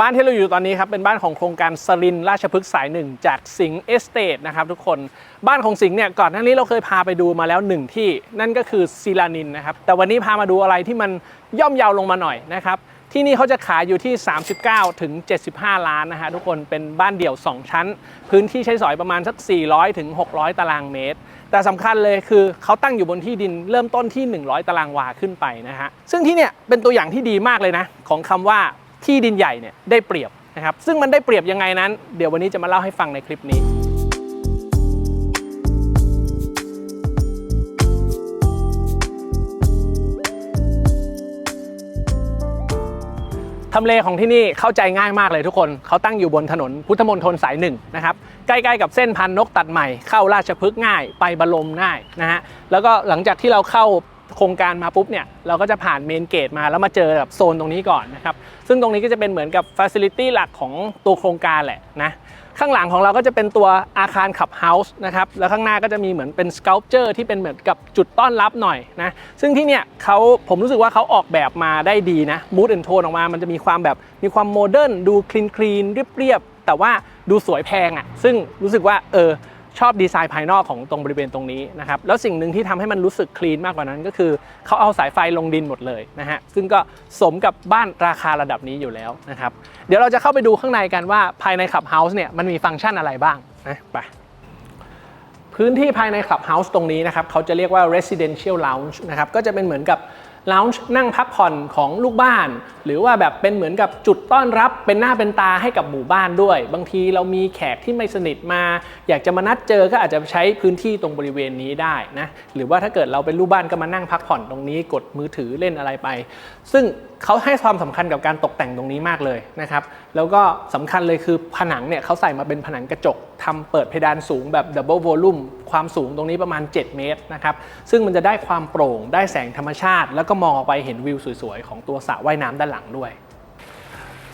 บ้านที่เราอยู่ตอนนี้ครับเป็นบ้านของโครงการสรินทร์ราชพฤกษ์สายหนึ่งจากสิงห์เอสเตทนะครับทุกคนบ้านของสิงห์เนี่ยก่อนหน้านี้เราเคยพาไปดูมาแล้วหนึ่งที่ นั่นก็คือซีลานินนะครับแต่วันนี้พามาดูอะไรที่มันย่อมเยาวลงมาหน่อยนะครับที่นี่เขาจะขายอยู่ที่ 39 ถึง 75 ล้านนะฮะทุกคนเป็นบ้านเดี่ยว 2 ชั้น พื้นที่ใช้สอยประมาณสัก 400 ถึง 600 ตารางเมตร แต่สำคัญเลยคือเขาตั้งอยู่บนที่ดินเริ่มต้นที่ 100 ตารางวาขึ้นไปนะฮะซึ่งที่เนี่ยเป็นตัวอย่างที่ดีมากเลยนะของคำว่า ที่ดินใหญ่เนี่ยได้เปรียบนะครับซึ่งมันได้เปรียบยังไงนั้น เดี๋ยววันนี้จะมาเล่าให้ฟังในคลิปนี้ ทำเลของที่นี่เข้าใจง่ายมากเลยทุกคน เขาตั้งอยู่บนถนนพุทธมณฑลสายหนึ่งนะครับใกล้ๆกับเส้นพันนกตัดใหม่เข้าราชพฤกษ์ง่ายไปบรมง่ายนะฮะแล้วก็หลังจากที่เราเข้า โครงการมาปุ๊บเนี่ยเราก็จะผ่านเมนเกตมาแล้วมาเจอกับโซนตรงนี้ก่อนนะครับซึ่งตรงนี้ก็จะเป็นเหมือนกับฟัซิลิตี้หลักของตัวโครงการแหละนะข้างหลังของเราก็จะเป็นตัวอาคารขับเฮาส์นะครับแล้วข้างหน้าก็จะมีเหมือนเป็นส c ลเจอร์ที่เป็นเหมือนกับจุดต้อนรับหน่อยนะซึ่งที่เนี่ยเขาผมรู้สึกว่าเขาออกแบบมาได้ดีนะมูดแอนโทนออกมามันจะมีความแบบมีความโมเดิร์นดูคลีนคลีนเรียบๆแต่ว่าดูสวยแพงอะ่ะซึ่งรู้สึกว่าเออ ชอบดีไซน์ภายนอกของตรงบริเวณตรงนี้นะครับแล้วสิ่งหนึ่งที่ทำให้มันรู้สึกคลีนมากกว่านั้น ก็คือเขาเอาสายไฟลงดินหมดเลยนะฮะซึ่งก็สมกับบ้านราคาระดับนี้อยู่แล้วนะครับเดี๋ยวเราจะเข้าไปดูข้างในกันว่าภายในขับเฮาส์เนี่ยมันมีฟังก์ชันอะไรบ้างนะไปพื้นที่ภายในคลับเฮาส์ตรงนี้นะครับเขาจะเรียกว่า residential lounge นะครับก็จะเป็นเหมือนกับ lounge นั่งพักผ่อนของลูกบ้าน หรือว่าแบบเป็นเหมือนกับจุดต้อนรับเป็นหน้าเป็นตาให้กับหมู่บ้านด้วย บางทีเรามีแขกที่ไม่สนิทมา อยากจะมานัดเจอก็อาจจะใช้พื้นที่ตรงบริเวณนี้ได้นะหรือว่าถ้าเกิดเราเป็นลูกบ้านก็มานั่งพักผ่อนตรงนี้กดมือถือเล่นอะไรไป ซึ่ง เขาให้ความสำคัญกับการตกแต่งตรงนี้มากเลยนะครับ แล้วก็สำคัญเลยคือผนังเนี่ยเขาใส่มาเป็นผนังกระจกทำเปิดเพดานสูงแบบดับเบิลโวลูมความสูงตรงนี้ประมาณ 7 เมตรนะครับ ซึ่งมันจะได้ความโปร่งได้แสงธรรมชาติ แล้วก็มองออกไปเห็นวิวสวยๆ ของตัวสระว่ายน้ำด้านหลังด้วย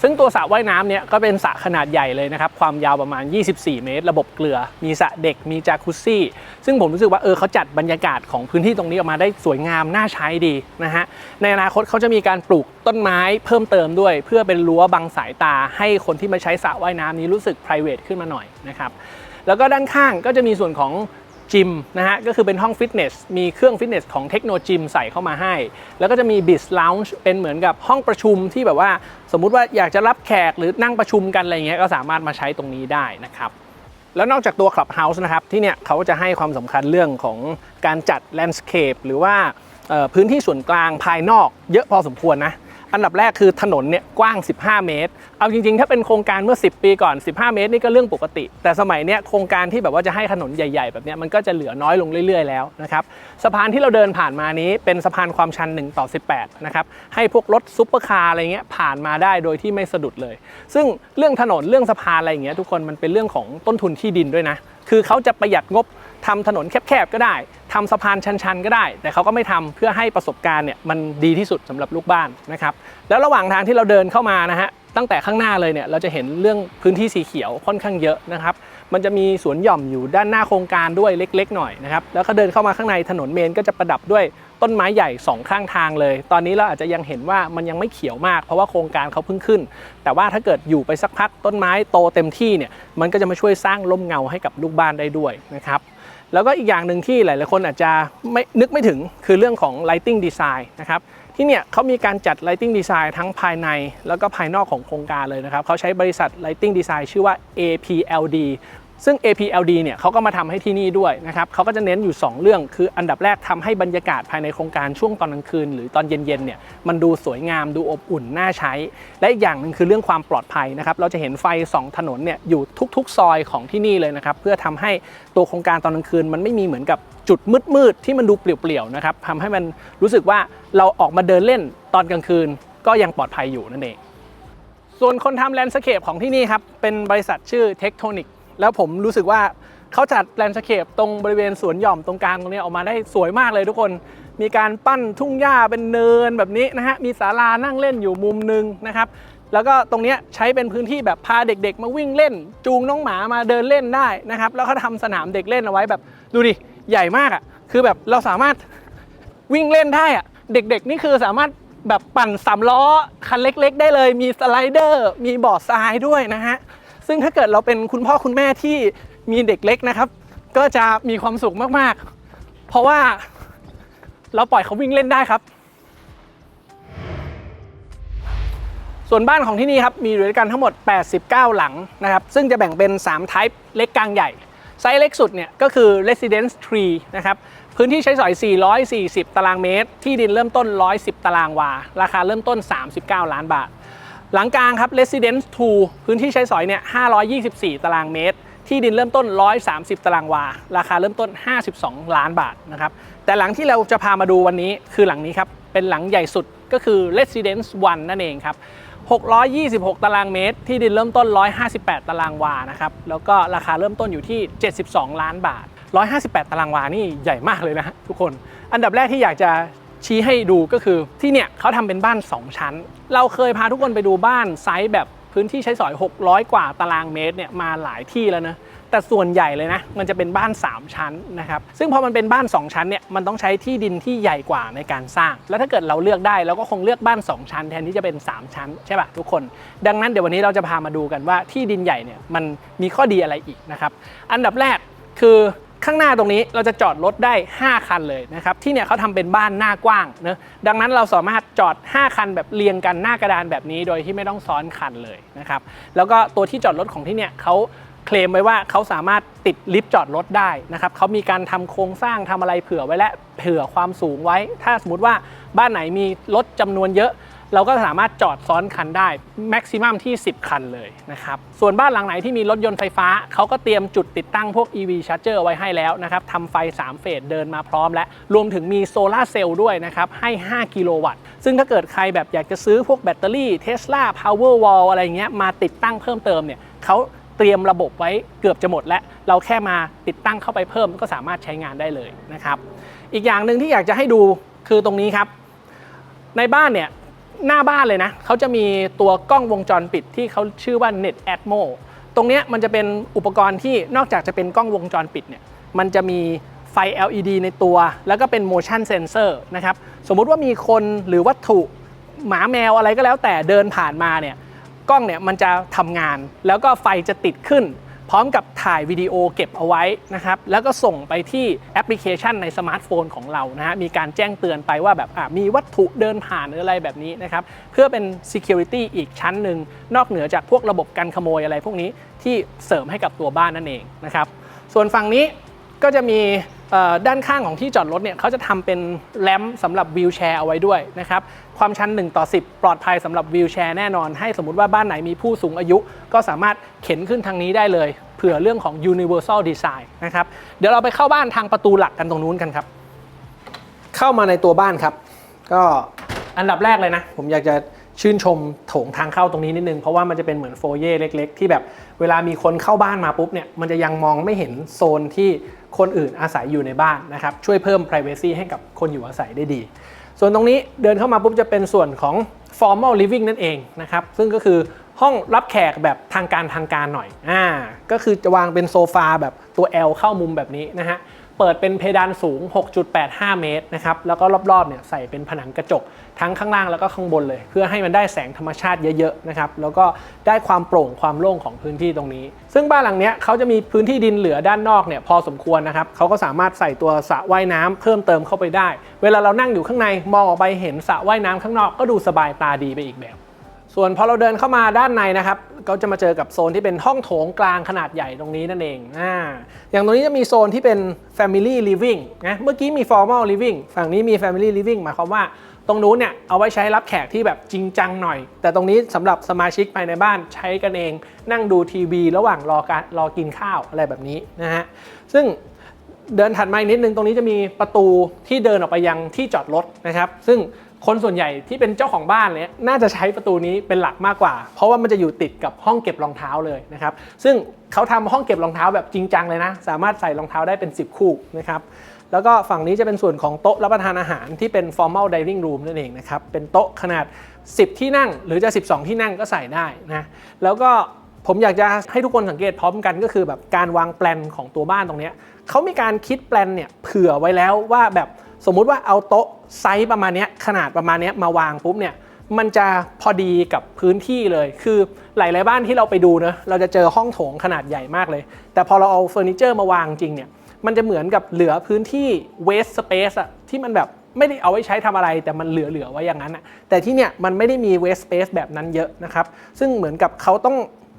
ซึ่งตัวสระว่ายน้ำเนี่ยก็เป็นสระขนาดใหญ่เลยนะครับ ความยาวประมาณ 24 เมตร ระบบเกลือ มีสระเด็ก มีจากุซซี่ ซึ่งผมรู้สึกว่าเออเขาจัดบรรยากาศของพื้นที่ตรงนี้ออกมาได้สวยงาม น่าใช้ดีนะฮะ ในอนาคตเขาจะมีการปลูกต้นไม้เพิ่มเติมด้วย เพื่อเป็นรั้วบังสายตา ให้คนที่มาใช้สระว่ายน้ำนี้รู้สึก p r i v a t ขึ้นมาหน่อยนะครับ แล้วก็ด้านข้างก็จะมีส่วนของ จิมนะฮะก็คือเป็นห้องฟิตเนส มีเครื่องฟิตเนสของเทคโนจิมใส่เข้ามาให้ แล้วก็จะมีบิสล o ว n ์เป็นเหมือนกับห้องประชุมที่แบบว่าสมมุติว่าอยากจะรับแขกหรือนั่งประชุมกันอะไรเงี้ยก็สามารถมาใช้ตรงนี้ได้นะครับแล้วนอกจากตัว Clubhouse นะครับ ที่เนี่ยเขาจะให้ความสำคัญเรื่องของการจัดแลนด์สเคปหรือว่าพื้นที่ส่วนกลางภายนอกเยอะพอสมควรนะ อันดับแรกคือถนนเนี่ยกว้าง 15 เมตร เอาจริงๆ ถ้าเป็นโครงการเมื่อ 10 ปีก่อน 15 เมตรนี่ก็เรื่องปกติ แต่สมัยเนี้ยโครงการที่แบบว่าจะให้ถนนใหญ่ ๆ แบบเนี้ยมันก็จะเหลือน้อยลงเรื่อยๆ แล้วนะครับ สะพานที่เราเดินผ่านมานี้เป็นสะพานความชัน 1 ต่อ 18 นะครับ ให้พวกรถซุปเปอร์คาร์อะไรเงี้ยผ่านมาได้โดยที่ไม่สะดุดเลย ซึ่งเรื่องถนนเรื่องสะพานอะไรอย่างเงี้ยทุกคนมันเป็นเรื่องของต้นทุนที่ดินด้วยนะ คือเขาจะประหยัดงบ ทำถนนแคบๆก็ได้ทำสะพานชันๆก็ได้ แต่เขาก็ไม่ทำเพื่อให้ประสบการณ์เนี่ยมันดีที่สุดสำหรับลูกบ้านนะครับแล้วระหว่างทางที่เราเดินเข้ามานะฮะตั้งแต่ข้างหน้าเลยเนี่ยเราจะเห็นเรื่องพื้นที่สีเขียวค่อนข้างเยอะนะครับมันจะมีสวนหย่อมอยู่ด้านหน้าโครงการด้วยเล็ก ๆ หน่อยนะครับแล้วก็เดินเข้ามาข้างในถนนเมนก็จะประดับด้วยต้นไม้ใหญ่สองข้างทางเลย ตอนนี้เราอาจจะยังเห็นว่ามันยังไม่เขียวมาก เพราะว่าโครงการเขาเพิ่งขึ้น แต่ว่าถ้าเกิดอยู่ไปสักพักต้นไม้โตเต็มที่เนี่ยมันก็จะมาช่วยสร้างร่มเงาให้กับลูกบ้านได้ด้วยนะครับ แล้วก็อีกอย่างหนึ่งที่หลาย ๆ คนอาจจะไม่นึกไม่ถึงคือเรื่องของ lighting design นะครับที่เนี่ยเขามีการจัด lighting design ทั้งภายใน แล้วก็ภายนอกของโครงการเลยนะครับเขาใช้บริษัท lighting design ชื่อว่า APLD ซึ่ง APLD เนี่ยเขาก็มาทำให้ที่นี่ด้วยนะครับเขาก็จะเน้นอยู่ 2 เรื่อง คืออันดับแรกทำให้บรรยากาศภายในโครงการช่วงตอนกลางคืน หรือตอนเย็นๆเนี่ยมันดูสวยงามดูอบอุ่นน่าใช้ และอีกอย่างหนึ่งคือเรื่องความปลอดภัยนะครับเราจะเห็นไฟ2ถนนเนี่ยอยู่ทุกๆ ซอยของที่นี่เลยนะครับเพื่อทำให้ตัวโครงการตอนกลางคืน มันไม่มีเหมือนกับจุดมืดๆที่มันดูเปลี่ยวๆนะครับทำให้มันรู้สึกว่าเราออกมาเดินเล่นตอนกลางคืน ก็ยังปลอดภัยอยู่นั่นเองส่วนคนทำแลนด์สเคปของที่นี่ครับเป็นบริษัทชื่อเทคโทนิก แล้วผมรู้สึกว่าเขาจัดแลนด์สเคปตรงบริเวณสวนหย่อมตรงกลางตรงนี้ออกมาได้สวยมากเลยทุกคน มีการปั้นทุ่งหญ้าเป็นเนินแบบนี้นะฮะ มีศาลานั่งเล่นอยู่มุมหนึงนะครับ แล้วก็ตรงนี้ใช้เป็นพื้นที่แบบพาเด็กๆ มาวิ่งเล่น จูงน้องหมามาเดินเล่นได้นะครับ แล้วก็ทำสนามเด็กเล่นเอาไว้แบบดูดิใหญ่มากอะ่ะ คือแบบเราสามารถวิ่งเล่นได้อะ เด็กๆ นี่คือสามารถแบบปั่นสามล้อคันเล็ก ๆ ได้เลย มีสไลเดอร์ มีบอร์ดทรายด้วยนะฮะ ซึ่งถ้าเกิดเราเป็นคุณพ่อคุณแม่ที่มีเด็กเล็กนะครับ ก็จะมีความสุขมากๆ เพราะว่าเราปล่อยเขาวิ่งเล่นได้ครับ ส่วนบ้านของที่นี่ครับมีอยู่ด้วยกันทั้งหมด 89 หลังนะครับ ซึ่งจะแบ่งเป็น3 type เล็กกลางใหญ่ ไซส์เล็กสุดเนี่ยก็คือ residence tree นะครับพื้นที่ใช้สอย 440 ตารางเมตร ที่ดินเริ่มต้น 110 ตารางวา ราคาเริ่มต้น 39 ล้านบาท หลังกลางครับ residence 2 พื้นที่ใช้สอยเนี่ย 524 ตารางเมตร ที่ดินเริ่มต้น 130 ตารางวา ราคาเริ่มต้น 52 ล้านบาทนะครับ แต่หลังที่เราจะพามาดูวันนี้คือหลังนี้ครับ เป็นหลังใหญ่สุดก็คือ residence 1 นั่นเองครับ 626 ตารางเมตร ที่ดินเริ่มต้น 158 ตารางวานะครับ แล้วก็ราคาเริ่มต้นอยู่ที่ 72 ล้านบาท 158 ตารางวานี่ใหญ่มากเลยนะทุกคน อันดับแรกที่อยากจะ ชี้ให้ดูก็คือที่เนี่ยเขาทำเป็นบ้าน 2 ชั้น เราเคยพาทุกคนไปดูบ้านไซส์แบบพื้นที่ใช้สอย 600 กว่าตารางเมตรเนี่ยมาหลายที่แล้วนะแต่ส่วนใหญ่เลยนะ มันจะเป็นบ้าน 3 ชั้นนะครับซึ่งพอมันเป็นบ้าน 2 ชั้นเนี่ยมันต้องใช้ที่ดินที่ใหญ่กว่าในการสร้าง แล้วถ้าเกิดเราเลือกได้เราก็คงเลือกบ้าน 2 ชั้น แทนที่จะเป็น 3 ชั้นใช่ป่ะทุกคน ดังนั้นเดี๋ยววันนี้เราจะพามาดูกันว่าที่ดินใหญ่เนี่ยมันมีข้อดีอะไรอีกนะครับอันดับแรกคือ ข้างหน้าตรงนี้เราจะจอดรถได้ 5 คันเลยนะครับ ที่เนี่ยเขาทำเป็นบ้านหน้ากว้างเนะดังนั้นเราสามารถจอด 5 คันแบบเรียงกันหน้ากระดานแบบนี้โดยที่ไม่ต้องซ้อนคันเลยนะครับแล้วก็ตัวที่จอดรถของที่เนี่ยเขาเคลมไว้ว่าเขาสามารถติดลิฟต์จอดรถได้นะครับเขามีการทำโครงสร้างทำอะไรเผื่อไว้และเผื่อความสูงไว้ ถ้าสมมติว่าบ้านไหนมีรถจำนวนเยอะ เราก็สามารถจอดซ้อนคันได้แม็กซิมัมที่ 10 คันเลยนะครับ ส่วนบ้านหลังไหนที่มีรถยนต์ไฟฟ้า เขาก็เตรียมจุดติดตั้งพวก EV Charger ไว้ให้แล้วนะครับทำไฟ 3 เฟสเดินมาพร้อมและ รวมถึงมีโซลาเซลล์ด้วยนะครับ ให้ 5 กิโลวัตต์ ซึ่งถ้าเกิดใครแบบอยากจะซื้อพวกแบตเตอรี่ Tesla Powerwall อะไรเงี้ยมาติดตั้งเพิ่มเติมเนี่ยเขาเตรียมระบบไว้เกือบจะหมดแล้ว เราแค่มาติดตั้งเข้าไปเพิ่มก็สามารถใช้งานได้เลยนะครับ อีกอย่างหนึ่งที่อยากจะให้ดูคือตรงนี้ครับ ในบ้านเนี่ย หน้าบ้านเลยนะเขาจะมีตัวกล้องวงจรปิดที่เขาชื่อว่า Net Atmo ตรงนี้มันจะเป็นอุปกรณ์ที่นอกจากจะเป็นกล้องวงจรปิดเนี่ยมันจะมีไฟ LED ในตัว แล้วก็เป็น motion sensor นะครับ สมมุติว่ามีคนหรือวัตถุหมาแมวอะไรก็แล้วแต่เดินผ่านมาเนี่ยกล้องเนี่ยมันจะทำงาน แล้วก็ไฟจะติดขึ้น พร้อมกับถ่ายวิดีโอเก็บเอาไว้นะครับ แล้วก็ส่งไปที่แอปพลิเคชันในสมาร์ทโฟนของเรานะฮะ มีการแจ้งเตือนไปว่าแบบมีวัตถุเดินผ่านหรืออะไรแบบนี้นะครับ เพื่อเป็น Security อีกชั้นหนึ่ง นอกเหนือจากพวกระบบการขโมยอะไรพวกนี้ที่เสริมให้กับตัวบ้านนั่นเองนะครับ ส่วนฝั่งนี้ก็จะมี ด้านข้างของที่จอดรถเนี่ยเขาจะทำเป็นแรมป์สำหรับวีลแชร์เอาไว้ด้วยนะครับความชัน1ต่อ10 ปลอดภัยสำหรับวีลแชร์แน่นอน ให้สมมติว่าบ้านไหนมีผู้สูงอายุ ก็สามารถเข็นขึ้นทางนี้ได้เลย เผื่อเรื่องของ universal design นะครับเดี๋ยวเราไปเข้าบ้านทางประตูหลักกันตรงนู้นกันครับ เข้ามาในตัวบ้านครับ ก็อันดับแรกเลยนะ ผมอยากจะชื่นชมโถงทางเข้าตรงนี้นิดนึง เพราะว่ามันจะเป็นเหมือนโฟเย่เล็ก ๆ ที่แบบเวลามีคนเข้าบ้านมาปุ๊บเนี่ยมันจะยังมองไม่เห็นโซนที่ คนอื่นอาศัยอยู่ในบ้านนะครับช่วยเพิ่ม privacy ให้กับคนอยู่อาศัยได้ดี ส่วนตรงนี้เดินเข้ามาปุ๊บจะเป็นส่วนของ formal living นั่นเองนะครับซึ่งก็คือห้องรับแขกแบบทางการทางการหน่อยอ่าก็คือจะวางเป็นโซฟาแบบตัว L เข้ามุมแบบนี้นะฮะเปิดเป็นเพดานสูง 6.85 เมตรนะครับแล้วก็รอบๆเนี่ยใส่เป็นผนังกระจก ทั้งข้างล่างแล้วก็ข้างบนเลย เพื่อให้มันได้แสงธรรมชาติเยอะๆนะครับแล้วก็ได้ความโปร่งความโล่งของพื้นที่ตรงนี้ ซึ่งบ้านหลังเนี้ยเขาจะมีพื้นที่ดินเหลือด้านนอกเนี่ยพอสมควรนะครับเขาก็สามารถใส่ตัวสระว่ายน้ำเพิ่มเติมเข้าไปได้ เวลาเรานั่งอยู่ข้างในมองออกไปเห็นสระว่ายน้ำข้างนอกก็ดูสบายตาดีไปอีกแบบส่วนพอเราเดินเข้ามาด้านในนะครับ ก็จะมาเจอกับโซนที่เป็นห้องโถงกลางขนาดใหญ่ตรงนี้นั่นเองอ่าอย่างตรงนี้จะมีโซนที่เป็น Family Living นะ เมื่อกี้มี Formal Living ฝั่งนี้มี Family Living หมายความว่า ตรงนู้นเนี่ยเอาไว้ใช้รับแขกที่แบบจริงจังหน่อย แต่ตรงนี้สำหรับสมาชิกภายในบ้านใช้กันเอง นั่งดูทีวี ระหว่างรอการรอกินข้าวอะไรแบบนี้นะฮะซึ่งเดินถัดมาอีกนิดนึงตรงนี้จะมีประตูที่เดินออกไปยังที่จอดรถนะครับ ซึ่งคนส่วนใหญ่ที่เป็นเจ้าของบ้านเนี่ยน่าจะใช้ประตูนี้เป็นหลักมากกว่า เพราะว่ามันจะอยู่ติดกับห้องเก็บรองเท้าเลยนะครับ ซึ่งเขาทำห้องเก็บรองเท้าแบบจริงจังเลยนะ สามารถใส่รองเท้าได้เป็น 10 คู่นะครับ แล้วก็ฝั่งนี้จะเป็นส่วนของโต๊ะรับประทานอาหารที่เป็น formal dining room นั่นเองนะครับ เป็นโต๊ะขนาด 10 ที่นั่งหรือจะ 12 ที่นั่งก็ใส่ได้นะ แล้วก็ผมอยากจะให้ทุกคนสังเกตพร้อมกันก็คือแบบการวางแปลนของตัวบ้านตรงนี้เขามีการคิดแปลนเนี่ยเผื่อไว้แล้วว่าแบบสมมุติว่าเอาโต๊ะไซส์ประมาณนี้ขนาดประมาณนี้มาวางปุ๊บเนี่ยมันจะพอดีกับพื้นที่เลย คือหลาย ๆ บ้านที่เราไปดูเนะ เราจะเจอห้องโถงขนาดใหญ่มากเลย แต่พอเราเอาเฟอร์นิเจอร์มาวางจริงเนี่ย มันจะเหมือนกับเหลือพื้นที่ waste space อะที่มันแบบไม่ได้เอาไว้ใช้ทำอะไรแต่มันเหลือๆไว้อย่างนั้นอะแต่ที่เนี่ยมันไม่ได้มี waste space แบบนั้นเยอะนะครับ ซึ่งเหมือนกับเขาต้อง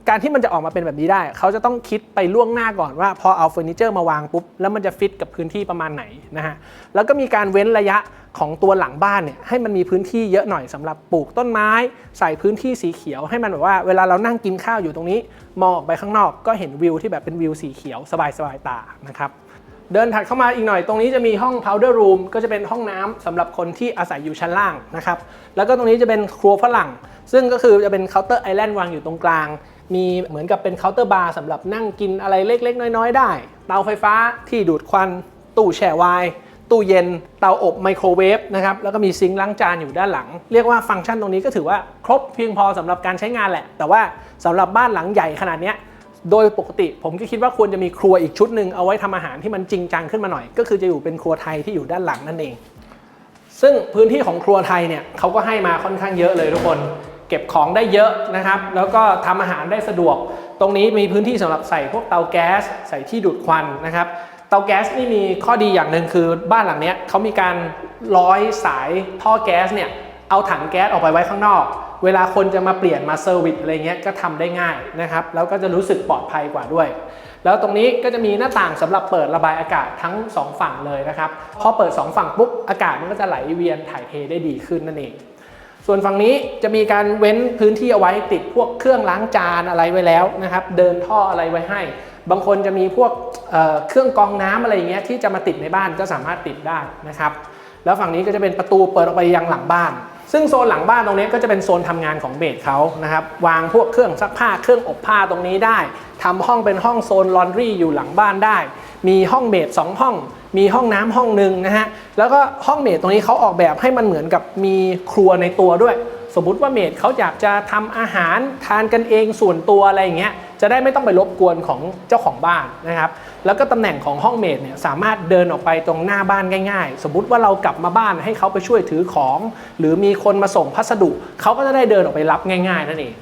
การที่มันจะออกมาเป็นแบบนี้ได้ เขาจะต้องคิดไปล่วงหน้าก่อนว่า พอเอาเฟอร์นิเจอร์มาวางปุ๊บ แล้วมันจะฟิตกับพื้นที่ประมาณไหนนะฮะ แล้วก็มีการเว้นระยะของตัวหลังบ้านเนี่ยให้มันมีพื้นที่เยอะหน่อยสำหรับปลูกต้นไม้ ใส่พื้นที่สีเขียวให้มันแบบว่าเวลาเรานั่งกินข้าวอยู่ตรงนี้ มองออกไปข้างนอกก็เห็นวิวที่แบบเป็นวิวสีเขียวสบายๆตานะครับ เดินถัดเข้ามาอีกหน่อยตรงนี้จะมีห้อง powder room ก็จะเป็นห้องน้ำสำหรับคนที่อาศัยอยู่ชั้นล่างนะครับ แล้วก็ตรงนี้จะเป็นครัวฝรั่ง ซึ่งก็คือจะเป็นเคาน์เตอร์ไอแลนด์วางอยู่ตรงกลาง มีเหมือนกับเป็นเคาน์เตอร์บาร์สำหรับนั่งกินอะไรเล็กๆ น้อยๆ ได้ เตาไฟฟ้าที่ดูดควัน ตู้แช่ไวน์ตู้เย็น เตาอบไมโครเวฟนะครับ แล้วก็มีซิงค์ล้างจานอยู่ด้านหลัง เรียกว่าฟังก์ชันตรงนี้ก็ถือว่าครบเพียงพอสำหรับการใช้งานแหละ แต่ว่าสำหรับบ้านหลังใหญ่ขนาดเนี้ย โดยปกติผมก็คิดว่าควรจะมีครัวอีกชุดหนึ่งเอาไว้ทำอาหารที่มันจริงจังขึ้นมาหน่อย ก็คือจะอยู่เป็นครัวไทยที่อยู่ด้านหลังนั่นเอง ซึ่งพื้นที่ของครัวไทยเนี่ยเขาก็ให้มาค่อนข้างเยอะเลยทุกคน เก็บของได้เยอะนะครับ แล้วก็ทำอาหารได้สะดวก ตรงนี้มีพื้นที่สำหรับใส่พวกเตาแก๊ส ใส่ที่ดูดควันนะครับเตาแก๊สนี่มีข้อดีอย่างหนึ่งคือบ้านหลังเนี้ยเขามีการร้อยสายท่อแก๊สเนี่ย เอาถังแก๊สออกไปไว้ข้างนอก เวลาคนจะมาเปลี่ยนมาเซอร์วิสอะไรเงี้ยก็ทำได้ง่ายนะครับ แล้วก็จะรู้สึกปลอดภัยกว่าด้วย แล้วตรงนี้ก็จะมีหน้าต่างสำหรับเปิดระบายอากาศทั้ง 2 ฝั่งเลยนะครับ พอเปิด 2 ฝั่งปุ๊บอากาศมันก็จะไหลเวียนถ่ายเทได้ดีขึ้นนั่นเองส่วนฝั่งนี้จะมีการเว้นพื้นที่เอาไว้ติดพวกเครื่องล้างจานอะไรไว้แล้วนะครับ เดินท่ออะไรไว้ให้ บางคนจะมีพวกเเครื่องกรองน้ำอะไรอย่างเงี้ยที่จะมาติดในบ้านก็สามารถติดได้นะครับ แล้วฝั่งนี้ก็จะเป็นประตูเปิดออกไปยังหลังบ้าน ซึ่งโซนหลังบ้านตรงนี้ก็จะเป็นโซนทำงานของเบสเขานะครับวางพวกเครื่องซักผ้าเครื่องอบผ้าตรงนี้ได้ทำห้องเป็นห้องโซนลอนดรี่อยู่หลังบ้านได้ มีห้องเมด2ห้อง มีห้องน้ำห้องหนึ่งนะฮะแล้วก็ห้องเมดตรงนี้เขาออกแบบให้มันเหมือนกับมีครัวในตัวด้วย สมมติว่าเมดเขาอยากจะทำอาหารทานกันเองส่วนตัวอะไรอย่างเงี้ย จะได้ไม่ต้องไปรบกวนของเจ้าของบ้านนะครับ แล้วก็ตำแหน่งของห้องเมดเนี่ยสามารถเดินออกไปตรงหน้าบ้านง่าย ๆ สมมุติว่าเรากลับมาบ้านให้เขาไปช่วยถือของ หรือมีคนมาส่งพัสดุ เขาก็จะได้เดินออกไปรับง่าย ๆ นั่นเอง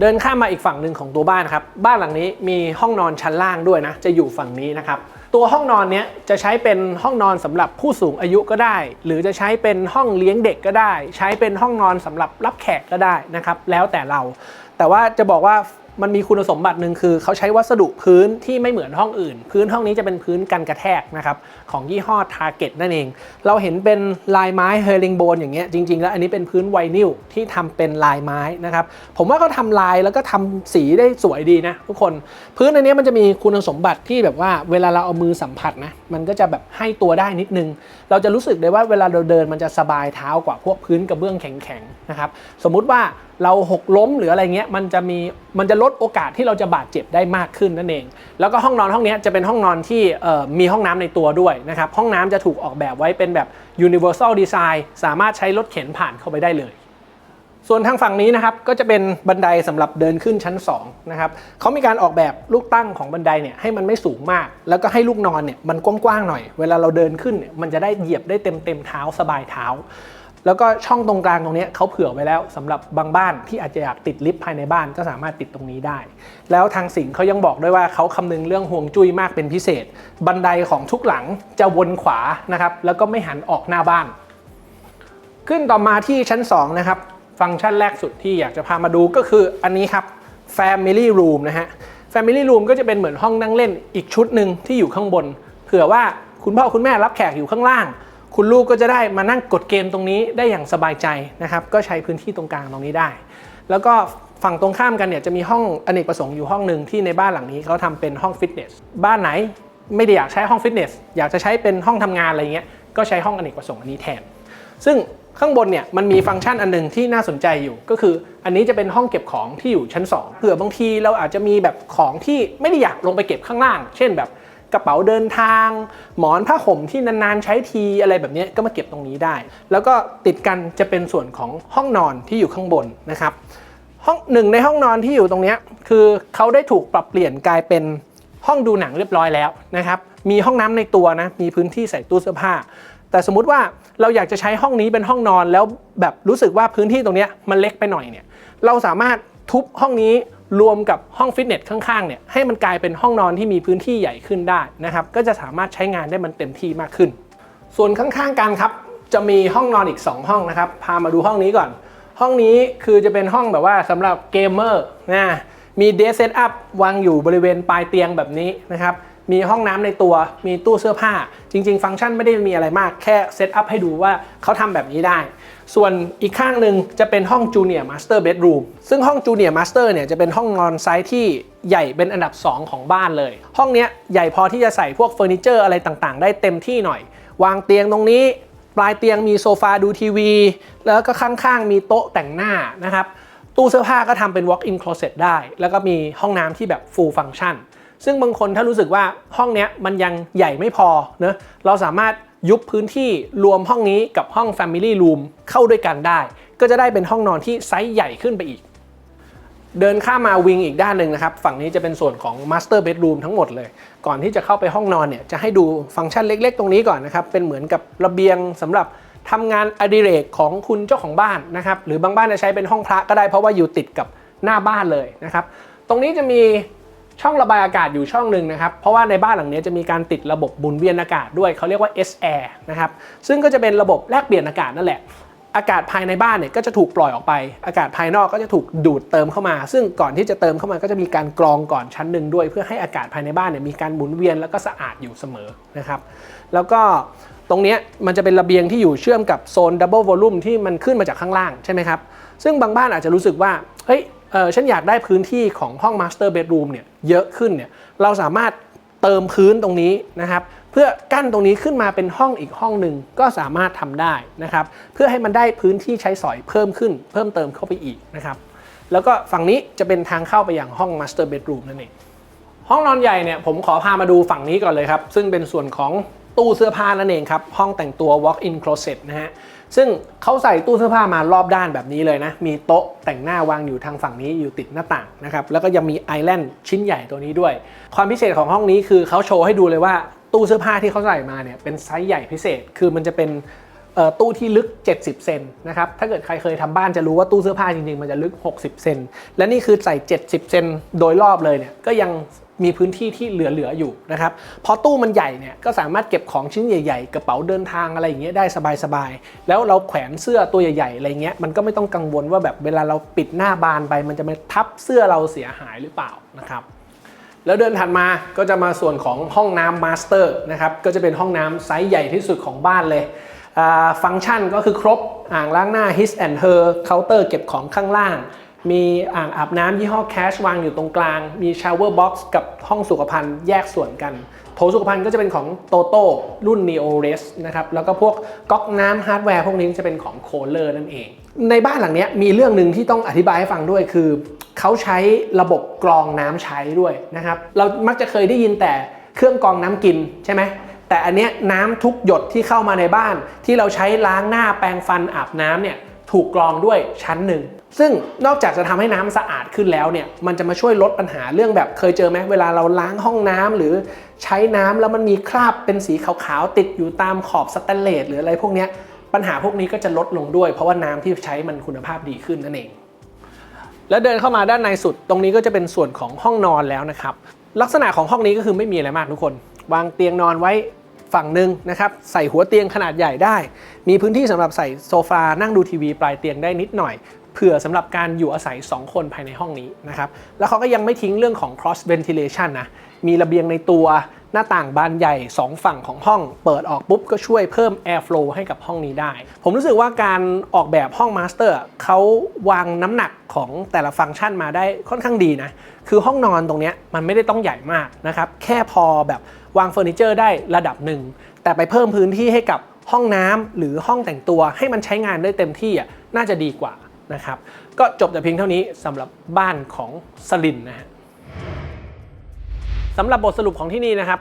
เดินข้ามมาอีกฝั่งหนึ่งของตัวบ้านครับ บ้านหลังนี้มีห้องนอนชั้นล่างด้วยนะ จะอยู่ฝั่งนี้นะครับ ตัวห้องนอนเนี้ยจะใช้เป็นห้องนอนสำหรับผู้สูงอายุก็ได้ หรือจะใช้เป็นห้องเลี้ยงเด็กก็ได้ ใช้เป็นห้องนอนสำหรับรับแขกก็ได้นะครับ แล้วแต่เรา แต่ว่าจะบอกว่ามันมีคุณสมบัติหนึ่งคือเขาใช้วัสดุพื้นที่ไม่เหมือนห้องอื่น พื้นห้องนี้จะเป็นพื้นกันกระแทกนะครับของยี่ห้อทาร์เก็ตนั่นเอง เราเห็นเป็นลายไม้เฮริงโบนอย่างเงี้ยจริง ๆ แล้วอันนี้เป็นพื้นไวนิลที่ทำเป็นลายไม้นะครับผมว่าก็ทำลายแล้วก็ทำสีได้สวยดีนะทุกคน พื้นอันนี้มันจะมีคุณสมบัติที่แบบว่าเวลาเราเอามือสัมผัสนะมันก็จะแบบให้ตัวได้นิดนึง เราจะรู้สึกเลยว่าเวลาเราเดินมันจะสบายเท้ากว่าพวกพื้นกระเบื้องแข็งๆนะครับสมมุติว่าเราหกล้มหรืออะไรเงี้ยมันจะมีมันจะลดโอกาสที่เราจะบาดเจ็บได้มากขึ้นนั่นเอง แล้วก็ห้องนอนห้องนี้จะเป็นห้องนอนที่มีห้องน้ำในตัวด้วยนะครับห้องน้ำจะถูกออกแบบไว้เป็นแบบ universal design สามารถใช้รถเข็นผ่านเข้าไปได้เลย ส่วนทางฝั่งนี้นะครับก็จะเป็นบันไดสำหรับเดินขึ้นชั้น2นะครับเขามีการออกแบบลูกตั้งของบันไดเนี่ยให้มันไม่สูงมาก แล้วก็ให้ลูกนอนเนี่ยมันกว้างๆหน่อย เวลาเราเดินขึ้นเนี่ยมันจะได้เหยียบได้เต็มเต็มเท้าสบายเท้า แล้วก็ช่องตรงกลางตรงนี้เขาเผื่อไว้แล้วสำหรับบางบ้านที่อาจจะอยากติดลิฟต์ภายในบ้านก็สามารถติดตรงนี้ได้ แล้วทางสิงเขายังบอกด้วยว่าเขาคำนึงเรื่องห่วงจุ้ยมากเป็นพิเศษ บันไดของทุกหลังจะวนขวานะครับแล้วก็ไม่หันออกหน้าบ้าน ขึ้นต่อมาที่ชั้น 2 นะครับ ฟังก์ชันแรกสุดที่อยากจะพามาดูก็คืออันนี้ครับ Family Room นะฮะ Family Room ก็จะเป็นเหมือนห้องนั่งเล่นอีกชุดหนึ่งที่อยู่ข้างบน เผื่อว่าคุณพ่อคุณแม่รับแขกอยู่ข้างล่าง คุณลูกก็จะได้มานั่งกดเกมตรงนี้ได้อย่างสบายใจนะครับ ก็ใช้พื้นที่ตรงกลางตรงนี้ได้ แล้วก็ฝั่งตรงข้ามกันเนี่ยจะมีห้องอเนกประสงค์อยู่ห้องหนึ่งที่ในบ้านหลังนี้เขาทำเป็นห้องฟิตเนส บ้านไหนไม่ได้อยากใช้ห้องฟิตเนส อยากจะใช้เป็นห้องทำงานอะไรเงี้ย ก็ใช้ห้องอเนกประสงค์อันนี้แทน ซึ่งข้างบนเนี่ยมันมีฟังก์ชันอันหนึ่งที่น่าสนใจอยู่ ก็คืออันนี้จะเป็นห้องเก็บของที่อยู่ชั้น2เผื่อบางทีเราอาจจะมีแบบของที่ไม่ได้อยากลงไปเก็บข้างล่าง เช่นแบบ กระเป๋าเดินทาง หมอนผ้าห่มที่นานๆใช้ทีอะไรแบบนี้ก็มาเก็บตรงนี้ได้ แล้วก็ติดกันจะเป็นส่วนของห้องนอนที่อยู่ข้างบนนะครับห้องหนึ่งในห้องนอนที่อยู่ตรงนี้คือเขาได้ถูกปรับเปลี่ยนกลายเป็นห้องดูหนังเรียบร้อยแล้วนะครับมีห้องน้ำในตัวนะมีพื้นที่ใส่ตู้เสื้อผ้า แต่สมมุติว่าเราอยากจะใช้ห้องนี้เป็นห้องนอนแล้วแบบรู้สึกว่าพื้นที่ตรงนี้มันเล็กไปหน่อยเนี่ยเราสามารถทุบห้องนี้ รวมกับห้องฟิตเนสข้างๆเนี่ยให้มันกลายเป็นห้องนอนที่มีพื้นที่ใหญ่ขึ้นได้นะครับก็จะสามารถใช้งานได้มันเต็มที่มากขึ้น ส่วนข้างๆกันครับจะมีห้องนอนอีก 2 ห้องนะครับพามาดูห้องนี้ก่อน ห้องนี้คือจะเป็นห้องแบบว่าสำหรับเกมเมอร์นะมีเดสเซตอัพวางอยู่บริเวณปลายเตียงแบบนี้นะครับมีห้องน้ำในตัว มีตู้เสื้อผ้า จริง ๆ ฟังก์ชันไม่ได้มีอะไรมาก แค่เซตอัพให้ดูว่าเขาทำแบบนี้ได้ ส่วนอีกข้างหนึ่งจะเป็นห้องจูเนียร์มาสเตอร์เบดรูมซึ่งห้องจูเนียร์มาสเตอร์เนี่ยจะเป็นห้องนอนไซส์ที่ใหญ่เป็นอันดับ 2 ของบ้านเลย ห้องเนี้ยใหญ่พอที่จะใส่พวกเฟอร์นิเจอร์อะไรต่างๆ ได้เต็มที่หน่อย วางเตียงตรงนี้ ปลายเตียงมีโซฟาดูทีวี แล้วก็ข้างๆมีโต๊ะแต่งหน้านะครับตู้เสื้อผ้าก็ทำเป็น walk-in closet ได้ แล้วก็มีห้องน้ำที่แบบ full function ซึ่งบางคนถ้ารู้สึกว่าห้องเนี้ยมันยังใหญ่ไม่พอเนะเราสามารถ ยุบพื้นที่รวมห้องนี้กับห้อง family room เข้าด้วยกันได้ ก็จะได้เป็นห้องนอนที่ไซส์ใหญ่ขึ้นไปอีก เดินข้ามมาวิงอีกด้านหนึ่งนะครับ ฝั่งนี้จะเป็นส่วนของ Master Bedroom ทั้งหมดเลย ก่อนที่จะเข้าไปห้องนอนเนี่ยจะให้ดูฟังก์ชันเล็ก ๆ ตรงนี้ก่อนนะครับ เป็นเหมือนกับระเบียงสำหรับทำงานอดิเรกของคุณเจ้าของบ้านนะครับหรือบางบ้านจะใช้เป็นห้องพระก็ได้เพราะว่าอยู่ติดกับหน้าบ้านเลยนะครับ ตรงนี้จะมี ช่องระบายอากาศอยู่ช่องหนึ่งนะครับ เพราะว่าในบ้านหลังนี้จะมีการติดระบบบุนเวียนอากาศด้วยเขาเรียกว่า S Air นะครับ ซึ่งก็จะเป็นระบบแลกเปลี่ยนอากาศนั่นแหละ อากาศภายในบ้านเนี่ยก็จะถูกปล่อยออกไป อากาศภายนอกก็จะถูกดูดเติมเข้ามา ซึ่งก่อนที่จะเติมเข้ามาก็จะมีการกรองก่อนชั้นหนึ่งด้วย เพื่อให้อากาศภายในบ้านเนี่ยมีการหมุนเวียนแล้วก็สะอาดอยู่เสมอนะครับ แล้วก็ตรงนี้มันจะเป็นระเบียงที่อยู่เชื่อมกับโซนดับเบิลวอลลุ่มที่มันขึ้นมาจากข้างล่างใช่ไหมครับ ซึ่งบางบ้านอาจจะรู้สึกว่า เฮ้ย เออฉันอยากได้พื้นที่ของห้องมาสเตอร์เบดรูมเนี่ยเยอะขึ้นเนี่ยเราสามารถเติมพื้นตรงนี้นะครับ เพื่อกั้นตรงนี้ขึ้นมาเป็นห้องอีกห้องหนึ่งก็สามารถทำได้นะครับ เพื่อให้มันได้พื้นที่ใช้สอยเพิ่มขึ้น เพิ่มเติมเข้าไปอีกนะครับแล้วก็ฝั่งนี้จะเป็นทางเข้าไปยังห้องมาสเตอร์เบดรูมนั่นเองห้องนอนใหญ่เนี่ยผมขอพามาดูฝั่งนี้ก่อนเลยครับ ซึ่งเป็นส่วนของตู้เสื้อผ้านั่นเองครับ ห้องแต่งตัว walk-in closet นะฮะ ซึ่งเขาใส่ตู้เสื้อผ้ามารอบด้านแบบนี้เลยนะ มีโต๊ะแต่งหน้าวางอยู่ทางฝั่งนี้อยู่ติดหน้าต่างนะครับ แล้วก็ยังมีไอแลนด์ชิ้นใหญ่ตัวนี้ด้วย ความพิเศษของห้องนี้คือเขาโชว์ให้ดูเลยว่าตู้เสื้อผ้าที่เขาใส่มาเนี่ยเป็นไซส์ใหญ่พิเศษ คือมันจะเป็นตู้ที่ลึก 70 เซนนะครับ ถ้าเกิดใครเคยทำบ้านจะรู้ว่าตู้เสื้อผ้าจริงๆ มันจะลึก 60 เซน และนี่คือใส่ 70 เซนโดยรอบเลยเนี่ย ก็ยัง มีพื้นที่ที่เหลือๆอยู่นะครับพอตู้มันใหญ่เนี่ยก็สามารถเก็บของชิ้นใหญ่ๆ กระเป๋าเดินทางอะไรอย่างเงี้ยได้สบายๆ แล้วเราแขวนเสื้อตัวใหญ่ๆอะไรเงี้ยมันก็ไม่ต้องกังวลว่าแบบเวลาเราปิดหน้าบานไป มันจะมาทับเสื้อเราเสียหายหรือเปล่านะครับแล้วเดินถัดมาก็จะมาส่วนของห้องน้ำมาสเตอร์นะครับก็จะเป็นห้องน้ำไซส์ใหญ่ที่สุดของบ้านเลยฟังก์ชันก็คือครบอ่างล้างหน้า His and Her เคาน์เตอร์เก็บของข้างล่าง มีอ่างอาบน้ำยี่ห้อ Cash วางอยู่ตรงกลาง มีชาวเวอร์บ็อกซ์กับห้องสุขภัณฑ์แยกส่วนกัน โถสุขภัณฑ์ก็จะเป็นของโตโต้รุ่น Neo Res นะครับแล้วก็พวกก๊อกน้ำฮาร์ดแวร์พวกนี้จะเป็นของโคเลอร์นั่นเอง ในบ้านหลังนี้มีเรื่องหนึ่งที่ต้องอธิบายให้ฟังด้วยคือ เขาใช้ระบบกรองน้ำใช้ด้วยนะครับเรามักจะเคยได้ยินแต่เครื่องกรองน้ำกินใช่ไหมแต่อันเนี้ยน้ำทุกหยดที่เข้ามาในบ้าน ที่เราใช้ล้างหน้าแปรงฟันอาบน้ำเนี่ย ถูกกรองด้วยชั้นหนึ่ง ซึ่งนอกจากจะทำให้น้ำสะอาดขึ้นแล้วเนี่ย มันจะมาช่วยลดปัญหาเรื่องแบบเคยเจอไหมเวลาเราล้างห้องน้ำหรือใช้น้ำแล้วมันมีคราบเป็นสีขาวๆติดอยู่ตามขอบสแตนเลสหรืออะไรพวกนี้ปัญหาพวกนี้ก็จะลดลงด้วย เพราะว่าน้ำที่ใช้มันคุณภาพดีขึ้นนั่นเอง แล้วเดินเข้ามาด้านในสุด ตรงนี้ก็จะเป็นส่วนของห้องนอนแล้วนะครับ ลักษณะของห้องนี้ก็คือไม่มีอะไรมากทุกคน วางเตียงนอนไว้ ฝั่งหนึ่งนะครับใส่หัวเตียงขนาดใหญ่ได้ มีพื้นที่สำหรับใส่โซฟานั่งดูทีวีปลายเตียงได้นิดหน่อยเผื่อสำหรับการอยู่อาศัย 2 คนภายในห้องนี้นะครับ แล้วเขาก็ยังไม่ทิ้งเรื่องของ cross ventilation นะ มีระเบียงในตัว น้าต่างบานใหญ่ 2 ฝั่งของห้อง เปิดออกปุ๊บก็ช่วยเพิ่ม air flow ให้กับห้องนี้ได้ ผมรู้สึกว่าการออกแบบห้องมาสเตอร์เขาวางน้ำหนักของแต่ละฟังก์ชันมาได้ค่อนข้างดีนะ คือห้องนอนตรงนี้มันไม่ได้ต้องใหญ่มากนะครับ แค่พอแบบวางเฟอร์นิเจอร์ได้ระดับหนึ่ง แต่ไปเพิ่มพื้นที่ให้กับห้องน้ำหรือห้องแต่งตัวให้มันใช้งานได้เต็มที่อะน่าจะดีกว่านะครับ ก็จบแต่เพียงเท่านี้สำหรับบ้านของสลินนะฮะ สำหรับบทสรุปของที่นี่นะครับ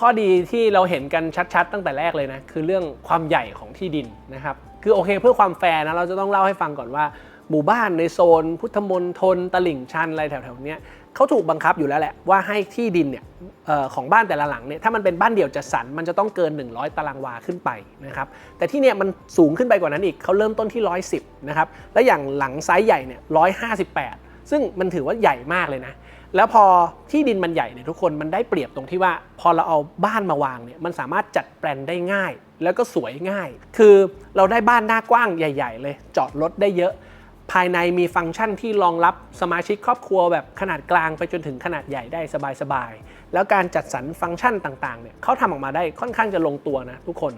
ข้อดีที่เราเห็นกันชัดๆ ตั้งแต่แรกเลยนะ คือเรื่องความใหญ่ของที่ดินนะครับ คือโอเคเพื่อความแฟร์นะเราจะต้องเล่าให้ฟังก่อนว่า หมู่บ้านในโซน พุทธมณฑลตลิ่งชันอะไรแถวๆเนี้ยเขาถูกบังคับอยู่แล้วแหละว่าให้ที่ดินเนี่ยออของบ้านแต่ละหลังเนี่ยถ้ามันเป็นบ้านเดี่ยวจัดสรรมันจะต้องเกิน 100 ตารางวาขึ้นไปนะครับแต่ที่เนี่ยมันสูงขึ้นไปกว่านั้นอีกเขาเริ่มต้นที่ 110นะครับและอย่างหลังไซส์ใหญ่เนี่ย158 ซึ่งมันถือว่าใหญ่มากเลยนะ แล้วพอที่ดินมันใหญ่เนี่ยทุกคนมันได้เปรียบตรงที่ว่า พอเราเอาบ้านมาวางเนี่ยมันสามารถจัดแปลนได้ง่าย แล้วก็สวยง่าย คือเราได้บ้านหน้ากว้างใหญ่ ๆ เลย จอดรถได้เยอะ ภายในมีฟังก์ชันที่รองรับสมาชิกครอบครัวแบบขนาดกลางไปจนถึงขนาดใหญ่ได้สบายๆแล้วการจัดสรรฟังก์ชันต่างๆเนี่ยเขาทำออกมาได้ค่อนข้างจะลงตัวนะทุกคน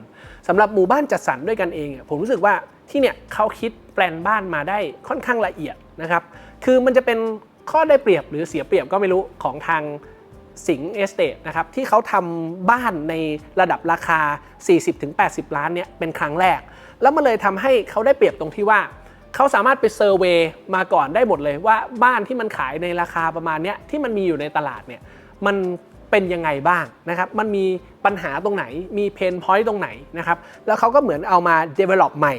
สำหรับหมู่บ้านจัดสรรด้วยกันเองผมรู้สึกว่าที่เนี่ยเขาคิดแปลนบ้านมาได้ค่อนข้างละเอียดนะครับ คือมันจะเป็นข้อได้เปรียบหรือเสียเปรียบก็ไม่รู้ของทางสิงห์เอสเตทนะครับที่เขาทำบ้านในระดับราคา 40-80 ล้านเนี่ยเป็นครั้งแรก แล้วมันเลยทำให้เขาได้เปรียบตรงที่ว่า เขาสามารถไปเซอร์เวย์มาก่อนได้หมดเลยว่าบ้านที่มันขายในราคาประมาณเนี้ยที่มันมีอยู่ในตลาดเนี่ยมันเป็นยังไงบ้างนะครับมันมีปัญหาตรงไหนมีเพนพอยต์ตรงไหนนะครับแล้วเขาก็เหมือนเอามา develop ใหม่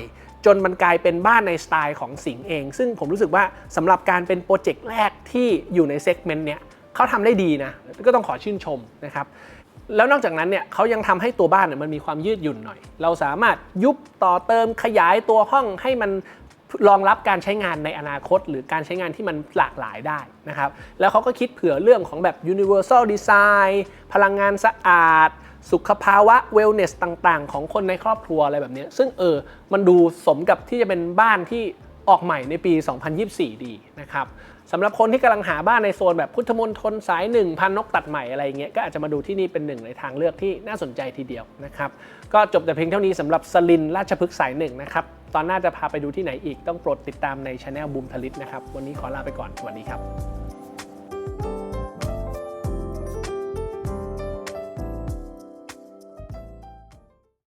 จนมันกลายเป็นบ้านในสไตล์ของสิงห์เอง ซึ่งผมรู้สึกว่าสำหรับการเป็นโปรเจกต์แรกที่อยู่ในเซกเมนต์เนี้ยเขาทำได้ดีนะ ก็ต้องขอชื่นชมนะครับแล้วนอกจากนั้นเนี่ยเขายังทำให้ตัวบ้านเนี่ยมันมีความยืดหยุ่นหน่อย เราสามารถยุบต่อเติมขยายตัวห้องให้มัน รองรับการใช้งานในอนาคต หรือการใช้งานที่มันหลากหลายได้นะครับ แล้วเขาก็คิดเผื่อเรื่องของแบบ universal design พลังงานสะอาด สุขภาวะ wellness ต่างๆ ของคนในครอบครัวอะไรแบบนี้ ซึ่งเออ มันดูสมกับที่จะเป็นบ้านที่ออกใหม่ในปี 2024 ดีนะครับสำหรับคนที่กำลังหาบ้านในโซนแบบพุทธมณฑลสายหนึ่งพันนกตัดใหม่อะไรเงี้ยก็อาจจะมาดูที่นี่เป็นหนึ่งในทางเลือกที่น่าสนใจทีเดียวนะครับ ก็จบแต่เพียงเท่านี้สำหรับสลินราชพฤกษ์สายหนึ่งนะครับ ตอนหน้าจะพาไปดูที่ไหนอีกต้องโปรดติดตามในช anel บูมทลิตนะครับ วันนี้ขอลาไปก่อน สวัสดีครับ